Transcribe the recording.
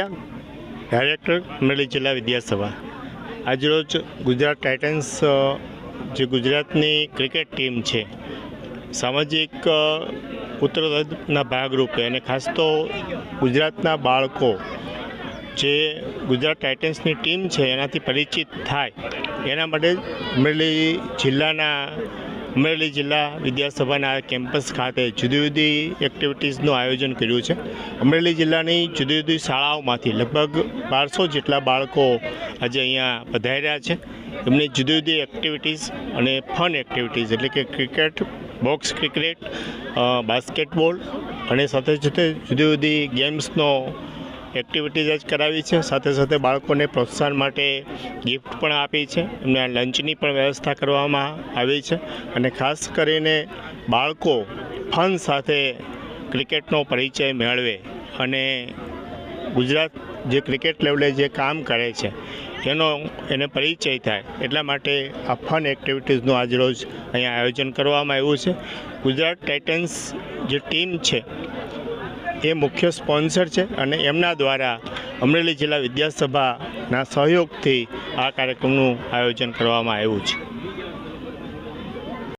Director Amreli જિલ્લા વિદ્યાસભા. આજરોજ Gujarat Titans જે ગુજરાતની ક્રિકેટ ટીમ છે, સામાજિક ઉત્તરના ભાગરૂપે અને ખાસ તો ગુજરાતના બાળકો જે ગુજરાત ટાઇટન્સની ટીમ છે, એનાથી પરિચિત થાય, એના માટે અમરેલી જિલ્લાના અમરેલી જિલ્લા વિદ્યાસભાના કેમ્પસ ખાતે જુદી જુદી એક્ટિવિટીઝનું આયોજન કર્યું છે. અમરેલી જિલ્લાની જુદી જુદી શાળાઓમાંથી લગભગ બારસો જેટલા બાળકો આજે અહીંયા પધાર્યા છે. એમની જુદી જુદી એક્ટિવિટીઝ અને ફન એક્ટિવિટીઝ એટલે કે ક્રિકેટ, બોક્સ ક્રિકેટ બાસ્કેટબોલ અને સાથે સાથે જુદી જુદી ગેમ્સનો એક્ટિવિટીઝ જ કરાવી છે. સાથે સાથે બાળકોને પ્રોત્સાહન માટે ગિફ્ટ પણ આપી છે. એમને લંચની પણ વ્યવસ્થા કરવામાં આવી છે. અને ખાસ કરીને બાળકો ફન સાથે ક્રિકેટનો પરિચય મેળવે અને ગુજરાત જે ક્રિકેટ લેવલે જે કામ કરે છે, એનો એને પરિચય થાય. એટલા માટે આ ફન એક્ટિવિટીઝનું આજરોજ અહીંયા આયોજન કરવામાં આવ્યું છે. ગુજરાત ટાઇટન્સ જે ટીમ છે એ મુખ્ય સ્પોન્સર છે અને એમના દ્વારા અમરેલી જિલ્લા વિદ્યાસભાના સહયોગથી આ કાર્યક્રમનું આયોજન કરવામાં આવ્યું છે.